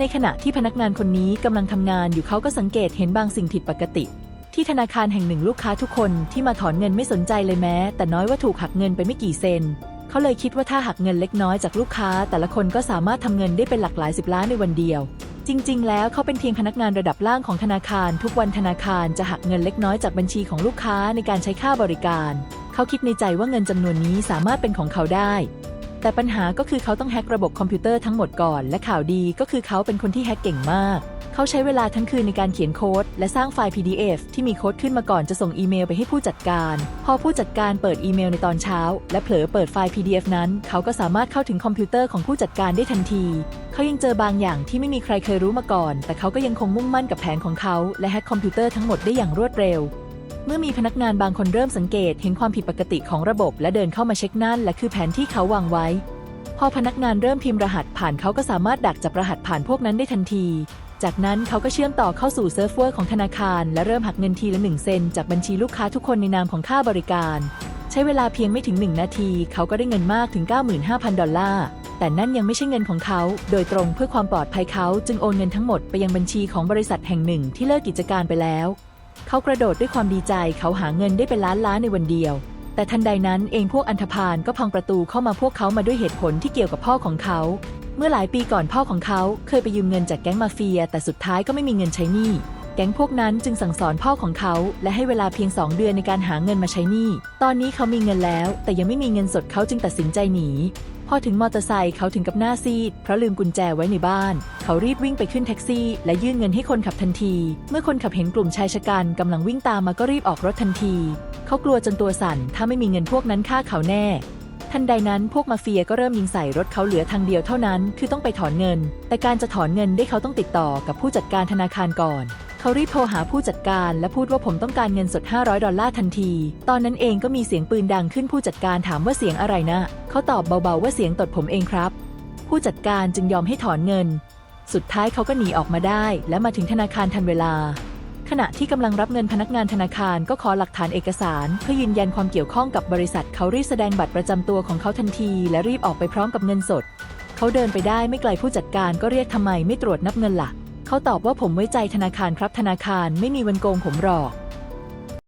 ในขณะที่พนักงานคนนี้กำลังทำงานอยู่เขาก็สังเกตเห็นบางสิ่งผิดปกติ ที่ธนาคารแห่งหนึ่งลูกค้าทุกคนที่มาถอนเงินไม่สนใจเลยแม้ แต่น้อยว่าถูกหักเงินไปไม่กี่เซนเขาเลยคิดว่าถ้าหักเงินเล็กน้อยจากลูกค้า แต่ละคนก็สามารถทำเงินได้เป็นหลักหลายสิบล้านในวันเดียว จริง ๆ แล้วเขาเป็นเพียงพนักงานระดับล่างของธนาคาร ทุกวันธนาคารจะหักเงินเล็กน้อยจากบัญชีของลูกค้าในการใช้ค่าบริการ เขาคิดในใจว่าเงินจำนวนนี้สามารถเป็นของเขาได้ แต่ปัญหาก็คือเขาต้องแฮกระบบคอมพิวเตอร์ทั้งหมดก่อน และข่าวดีก็คือเขาเป็นคนที่แฮกเก่งมาก เขาใช้เวลาทั้งคืนในการเขียนโค้ด และสร้างไฟล์ PDF ที่มีโค้ดขึ้นมาก่อนจะส่งอีเมลไปให้ผู้จัดการ พอผู้จัดการเปิดอีเมลในตอนเช้า และเผลอเปิดไฟล์ PDF นั้น เขาก็สามารถเข้าถึงคอมพิวเตอร์ของผู้จัดการได้ทันที เขายังเจอบางอย่างที่ไม่มีใครเคยรู้มาก่อน แต่เขาก็ยังคงมุ่งมั่นกับแผนของเขา และแฮกคอมพิวเตอร์ทั้งหมดได้อย่างรวดเร็ว เมื่อมีพนักงานบางคนเริ่มสังเกตเห็นความผิดปกติของระบบ และเดินเข้ามาเช็คนั่นและคือแผนที่เขาวางไว้ พอพนักงานเริ่มพิมพ์รหัสผ่านเขาก็สามารถดักจับรหัสผ่านพวกนั้นได้ทันที จากนั้นเขาก็เชื่อมต่อเข้าสู่เซิร์ฟเวอร์ของธนาคาร และเริ่มหักเงินทีละหนึ่งเซนจากบัญชีลูกค้าทุกคนในนามของค่าบริการ ใช้เวลาเพียงไม่ถึง 1 นาที เขาก็ได้เงินมากถึง 95,000 ดอลลาร์แต่นั่นยังไม่ใช่เงินของเขา โดยตรงเพื่อความปลอดภัยเขาจึงโอนเงินทั้งหมดไปยังบัญชีของบริษัทแห่งหนึ่งที่เลิกกิจการไปแล้ว เขากระโดดด้วยความดีใจเขาหาเงินได้เป็นล้านล้านในวันเดียว แต่ทันใดนั้นเองพวกอันธพาลก็พังประตูเข้ามาพวกเขามาด้วยเหตุผลที่เกี่ยวกับพ่อของเขา เมื่อหลายปีก่อนพ่อของเขาเคยไปยืมเงินจากแก๊งมาเฟีย แต่สุดท้ายก็ไม่มีเงินใช้หนี้ ก๊งพวกนั้นจึงสั่งสอนพ่อของเขาและให้เวลาเพียง 2 เดือนในการหาเงินมาใช้หนี้ ตอนนี้เขามีเงินแล้ว แต่ยังไม่มีเงินสดเขาจึงตัดสินใจหนี พอถึงมอเตอร์ไซค์เขาถึงกับหน้าซีด เพราะลืมกุญแจไว้ในบ้าน เขารีบวิ่งไปขึ้นแท็กซี่ และยื่นเงินให้คนขับทันที เมื่อคนขับเห็นกลุ่มชายชะกันกำลังวิ่งตามมาก็รีบออกรถทันที เขากลัวจนตัวสั่น ถ้าไม่มีเงินพวกนั้นฆ่าเขาแน่ ทันใดนั้นพวกมาเฟียก็เริ่มยิงใส่รถเขาเหลือทางเดียวเท่านั้น คือต้องไปถอนเงิน แต่การจะถอนเงินได้เขาต้องติดต่อกับผู้จัดการธนาคารก่อน เขารีบโทรหาผู้จัดการและพูดว่าผมต้องการเงินสด 500 ดอลลาร์ทันที ตอนนั้นเองก็มีเสียงปืนดังขึ้นผู้จัดการถามว่าเสียงอะไรนะ เขาตอบเบาๆว่าเสียงตดผมเองครับ ผู้จัดการจึงยอมให้ถอนเงิน สุดท้ายเขาก็หนีออกมาได้ และมาถึงธนาคารทันเวลา ขณะที่กำลังรับเงินพนักงานธนาคารก็ขอหลักฐานเอกสาร เพื่อยืนยันความเกี่ยวข้องกับบริษัท เขารีบแสดงบัตรประจำตัวของเขาทันที และรีบออกไปพร้อมกับเงินสด เขาเดินไปได้ไม่ไกลผู้จัดการก็เรียกทำไมไม่ตรวจนับเงินล่ะ เขาตอบว่าผมไว้ใจธนาคารครับธนาคารไม่มีวันโกงผมหรอก